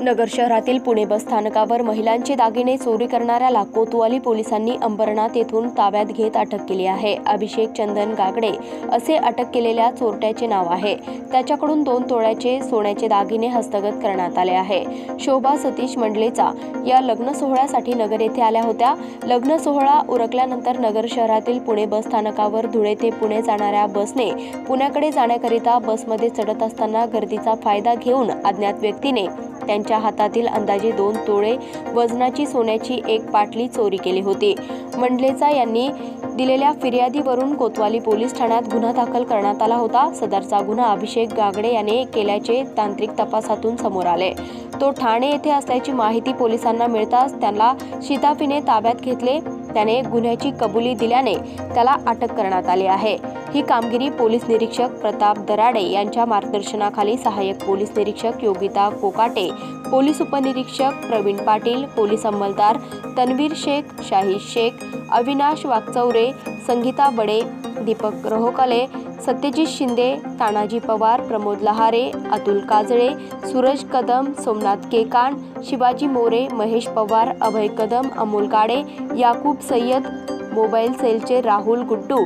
नगर शहरातील पुणे बस स्थानकावर महिलांचे दागिने चोरी करणाऱ्याला कोतवाली पोलिसांनी अंबरनाथ येथून ताब्यात घेत अटक केली आहे. अभिषेक चंदन गागडे असे अटक केलेल्या चोरट्याचे नाव आहे. त्याच्याकडून दोन तोळ्याचे सोन्याचे दागिने हस्तगत करण्यात आले आहे. शोभा सतीश मंडलेचा या लग्न सोहळ्यासाठी नगर येथे आल्या होत्या. लग्न सोहळा उरकल्यानंतर नगर शहरातील पुणे बस स्थानकावर धुळे ते पुणे जाणाऱ्या बसने पुण्याकडे जाण्याकरिता बसमध्ये चढत असताना गर्दीचा फायदा घेऊन अज्ञात व्यक्तीने त्यांच्या हातातील अंदाजे दोन तोळे वजनाची सोन्याची एक पाटली चोरी केली होती. मंडलेचा यांनी दिलेल्या फिर्यादीवरून कोतवाली पोलीस ठाण्यात गुन्हा दाखल करण्यात आला होता. सदरचा गुन्हा अभिषेक गागडे याने केल्याचे तांत्रिक तपासातून समोर आले. तो ठाणे येथे असल्याची माहिती पोलिसांना मिळताच त्याला शिताफीने ताब्यात घेतले. त्याने गुन्ह्याची कबुली दिल्याने त्याला अटक करण्यात आली आहे. ही कामगिरी पोलीस निरीक्षक प्रताप दराडे यांच्या मार्गदर्शनाखाली सहाय्यक पोलीस निरीक्षक योगिता कोकाटे पोलीस उपनिरीक्षक प्रवीण पाटील पोलीस अंमलदार तन्वीर शेख शाहीद शेख अविनाश वागचौरे संगीता बडे दीपक रोहकले सत्यजित शिंदे तानाजी पवार प्रमोद लहारे अतुल काजळे सूरज कदम सोमनाथ केकान शिवाजी मोरे महेश पवार अभय कदम अमोल गाडे याकूब सय्यद मोबाईल सेलचे राहुल गुड्डू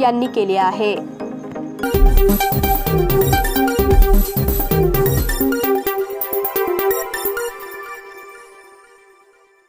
यांनी केले आहे.